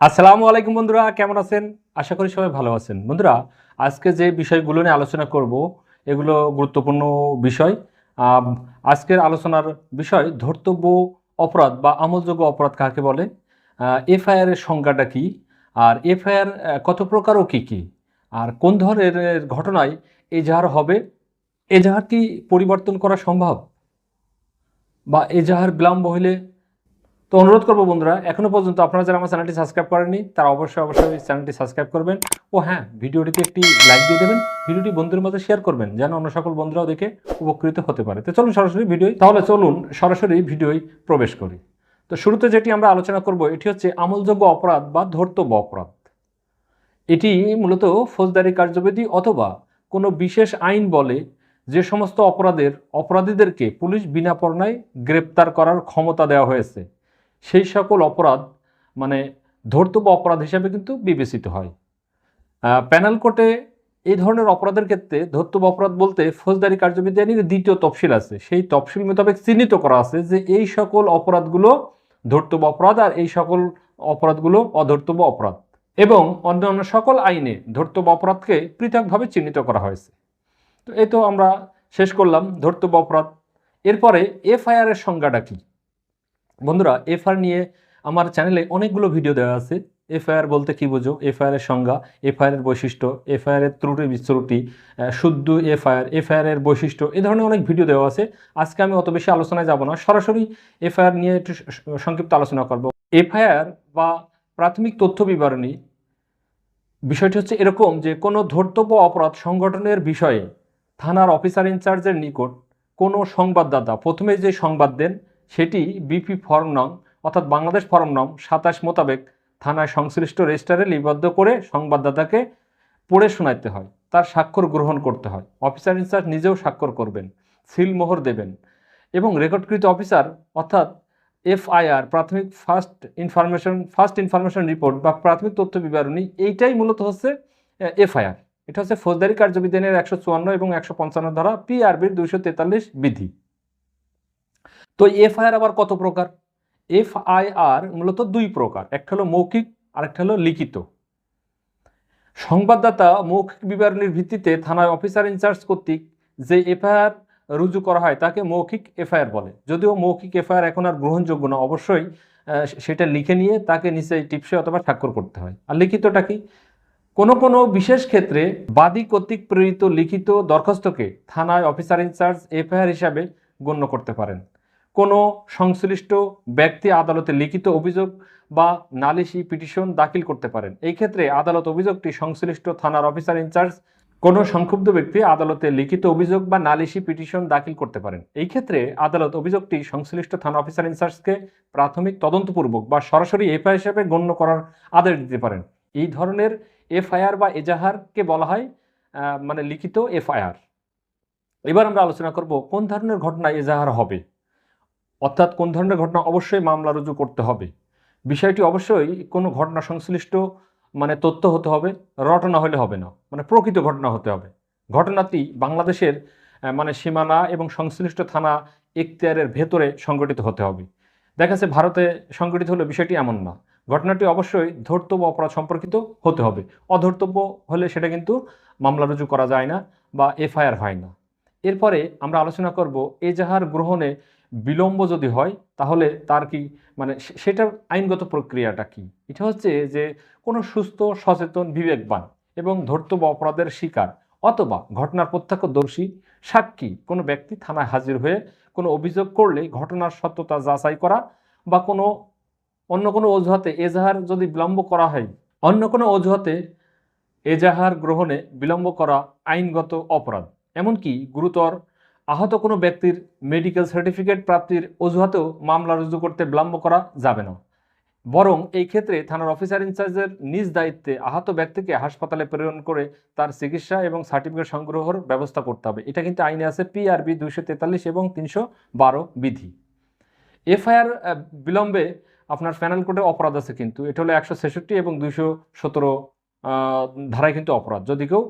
আসসালামু আলাইকুম বন্ধুরা, কেমন আছেন? আশা করি সবাই ভালো আছেন। বন্ধুরা, আজকে যে বিষয়গুলো নিয়ে আলোচনা করব, এগুলো গুরুত্বপূর্ণ বিষয়। আজকের আলোচনার বিষয়, ধর্তব্য অপরাধ বা আমলযোগ্য অপরাধ কাকে বলে? এফআইআর এর সংজ্ঞাটা কি? আর এফআইআর কত প্রকার ও কী কী? আর কোন ধরনের ঘটনায় এজাহার হবে? এজাহার কি পরিবর্তন করা সম্ভব? বা এজাহার বিলম্ব হইলে তো অনুরোধ করব বন্ধুরা, এখনও পর্যন্ত আপনারা যারা আমার চ্যানেলটি সাবস্ক্রাইব করেননি, তারা অবশ্যই অবশ্যই চ্যানেলটি সাবস্ক্রাইব করবেন। ও হ্যাঁ ভিডিওটিতে একটি লাইক দিয়ে দেবেন, ভিডিওটি বন্ধুদের মধ্যে শেয়ার করবেন, যেন অন্য সকল বন্ধুরাও দেখে উপকৃত হতে পারে। তো চলুন সরাসরি ভিডিও তাহলে চলুন সরাসরি ভিডিওয় প্রবেশ করি। তো শুরুতে যেটি আমরা আলোচনা করব, এটি হচ্ছে আমলযোগ্য অপরাধ বা ধর্তব্য অপরাধ। এটি মূলত ফৌজদারি কার্যবিধি অথবা কোনো বিশেষ আইন বলে যে সমস্ত অপরাধের অপরাধীদেরকে পুলিশ বিনা পরনায় গ্রেপ্তার করার ক্ষমতা দেওয়া হয়েছে। সেই সকল অপরাধ মানে ধর্তব্য অপরাধ হিসাবে কিন্তু বিবেচিত হয়। প্যানেল কোর্টে এই ধরনের অপরাধের ক্ষেত্রে ধর্তব্য অপরাধ বলতে ফৌজদারি কার্যবিধি আইনের দ্বিতীয় তফসিল আছে। সেই তফসিল মোতাবেক চিহ্নিত করা আছে যে এই সকল অপরাধগুলো ধর্তব্য অপরাধ আর এই সকল অপরাধগুলো অধর্তব্য অপরাধ এবং অন্যান্য সকল আইনে ধর্তব্য অপরাধকে পৃথকভাবে চিহ্নিত করা হয়েছে। তো এই তো আমরা শেষ করলাম ধর্তব্য অপরাধ। এরপরে এফআইআর এর সংজ্ঞাটা কি? বন্ধুরা এফআইআর নিয়ে আমার চ্যানেলে অনেকগুলো ভিডিও দেওয়া আছে। এফআইআর বলতে কি বোঝো? এফআইআর এর সংজ্ঞা এফআইআর এর বৈশিষ্ট্য এফআইআর এর ত্রুটি আহ, শুদ্ধ এফআইআর এফআইআর এর বৈশিষ্ট্য এই ধরনের অনেক ভিডিও দেওয়া আছে। আজকে আমি অত বেশি আলোচনায় যাব না সরাসরি এফআইআর নিয়ে একটু সংক্ষিপ্ত আলোচনা করব। এফআইআর বা প্রাথমিক তথ্য বিবরণী বিষয়টি হচ্ছে এরকম যে কোনো ধর্তব্য অপরাধ সংগঠনের বিষয়ে থানার অফিসার ইনচার্জের নিকট কোনো সংবাদদাতা প্রথমে যে সংবাদ দেন সেটি বিপি ফর্ম নং অর্থাৎ বাংলাদেশ ফর্ম নং সাতাশ মোতাবেক থানায় সংশ্লিষ্ট রেজিস্টারে লিপিবদ্ধ করে সংবাদদাতাকে পড়ে শোনাইতে হয়। তার স্বাক্ষর গ্রহণ করতে হয়। অফিসার ইনচার্জ নিজেও স্বাক্ষর করবেন, সিল মোহর দেবেন এবং রেকর্ডকৃত অফিসার, অর্থাৎ এফআইআর প্রাথমিক first information first information report বা প্রাথমিক তথ্য বিবরণী, এইটাই মূলত হচ্ছে এফআইআর এটা হচ্ছে ফৌজদারি কার্যবিধানের একশো চুয়ান্ন এবং একশো পঞ্চান্ন ধারা পিআরবির দুইশো তেতাল্লিশ বিধি। তো এফআইআর আবার কত প্রকার? এফআইআর মূলত দুই প্রকার, একটা হলো মৌখিক আর একটা হলো লিখিত। সংবাদদাতা মৌখিক বিবরণীর ভিত্তিতে থানায় অফিসার ইনচার্জ কর্তৃক যে এফআইআর রুজু করা হয়, তাকে মৌখিক এফআইআর বলে। যদিও মৌখিক এফআইআর এখন আর গ্রহণযোগ্য না, অবশ্যই সেটা লিখে নিয়ে তাকে নিচে টিপসে অথবা স্বাক্ষর করতে হয়। আর লিখিতটা কি? কোনো কোনো বিশেষ ক্ষেত্রে বাদী কর্তৃক প্রেরিত লিখিত দরখাস্তকে থানায় অফিসার ইনচার্জ এফআইআর হিসাবে গণ্য করতে পারেন। কোনো সংশ্লিষ্ট ব্যক্তি আদালতে লিখিত অভিযোগ বা নালিশি পিটিশন দাখিল করতে পারেন। এই ক্ষেত্রে আদালত অভিযোগটি সংশ্লিষ্ট থানার অফিসার ইনচার্জ কোনো সংক্ষুব্ধ ব্যক্তি আদালতে লিখিত অভিযোগ বা নালিশি পিটিশন দাখিল করতে পারেন। এই ক্ষেত্রে আদালত অভিযোগটি সংশ্লিষ্ট থানা অফিসার ইনচার্জকে প্রাথমিক তদন্তপূর্বক বা সরাসরি এফআই হিসেবে গণ্য করার আদেশ দিতে পারেন। এই ধরনের এফআইআর বা এজাহারকে বলা হয় মানে লিখিত এফআইআর। এবার আমরা আলোচনা করব কোন ধরনের ঘটনায় এজাহার হবে। অর্থাৎ কোন ধরনের ঘটনা অবশ্যই মামলা রুজু করতে হবে। বিষয়টি অবশ্যই কোনো ঘটনা সংশ্লিষ্ট মানে তথ্য হতে হবে, রটনা হলে হবে না মানে প্রকৃত ঘটনা হতে হবে। ঘটনাটি বাংলাদেশের মানে সীমানা এবং সংশ্লিষ্ট থানা এখতিয়ারের ভেতরে সংগঠিত হতে হবে। দেখা যাচ্ছে ভারতে সংগঠিত হলে বিষয়টি এমন না। ঘটনাটি অবশ্যই ধর্তব্য অপরাধ সম্পর্কিত হতে হবে। অধর্তব্য হলে সেটা কিন্তু মামলা রুজু করা যায় না বা এফআইআর হয় না। এরপরে আমরা আলোচনা করব এজাহার গ্রহণে বিলম্ব যদি হয়, তাহলে তার কি মানে সেটার আইনগত প্রক্রিয়াটা কি? এটা হচ্ছে যে কোনো সুস্থ, সচেতন, বিবেকবান এবং ধর্তব্য অপরাধের শিকার অথবা ঘটনার প্রত্যক্ষদর্শী, সাক্ষী কোনো ব্যক্তি থানায় হাজির হয়ে কোনো অভিযোগ করলে ঘটনার সত্যতা যাচাই করা বা কোনো অন্য কোনো অজুহাতে এজাহার যদি বিলম্ব করা হয়, অন্য কোনো অজুহাতে এজাহার গ্রহণে বিলম্ব করা আইনগত অপরাধ। এমনকি গুরুতর আহত কোনো ব্যক্তির মেডিকেল সার্টিফিকেট প্রাপ্তির অজুহাতেও মামলা রুজু করতে বিলম্ব করা যাবে না। বরং এই ক্ষেত্রে থানার অফিসার ইনচার্জের নিজ দায়িত্বে আহত ব্যক্তিকে হাসপাতালে প্রেরণ করে তার চিকিৎসা এবং সার্টিফিকেট সংগ্রহের ব্যবস্থা করতে হবে। এটা কিন্তু আইনে আছে পিআরবি দুইশো তেতাল্লিশ এবং তিনশো বারো বিধি। এফআইআর বিলম্বে আপনার প্যানেল কোডে অপরাধ আছে কিন্তু। এটা হলো একশো ছেষট্টি এবং দুইশো সতেরো ধারায় কিন্তু অপরাধ। যদি কেউ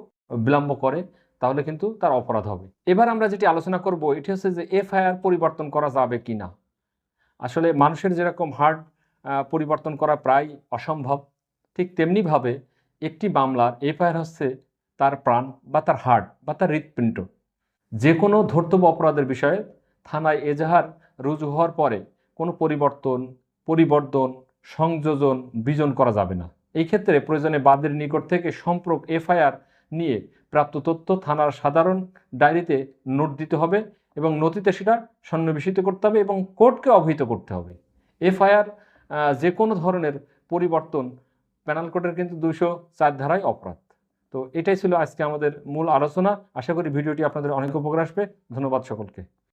বিলম্ব করে তাহলে কিন্তু তার অপরাধ হবে। এবার আমরা যেটি আলোচনা করব, এটি হচ্ছে যে এফআইআর পরিবর্তন করা যাবে কি না আসলে মানুষের যেরকম হার্ট পরিবর্তন করা প্রায় অসম্ভব, ঠিক তেমনিভাবে একটি মামলার এফআইআর হচ্ছে তার প্রাণ বা তার হার্ট বা তার হৃৎপিণ্ড। যে কোনো ধর্তব্য অপরাধের বিষয়ে থানায় এজাহার রুজু হওয়ার পরে কোনো পরিবর্তন পরিবর্তন, সংযোজন, বিজন করা যাবে না। এই ক্ষেত্রে প্রয়োজনে বাদের নিকট থেকে সম্পর্ক এফআইআর নিয়ে প্রাপ্ত তথ্য থানার সাধারণ ডায়েরিতে নোট দিতে হবে এবং নথিতে সেটা সন্নিবেশিত করতে হবে এবং কোর্টকে অবহিত করতে হবে। এফআইআর যে কোনো ধরনের পরিবর্তন প্যানাল কোর্টের কিন্তু দুশো চার ধারায় অপরাধ। তো এটাই ছিল আজকে আমাদের মূল আলোচনা। আশা করি ভিডিওটি আপনাদের অনেক উপকার আসবে। ধন্যবাদ সকলকে।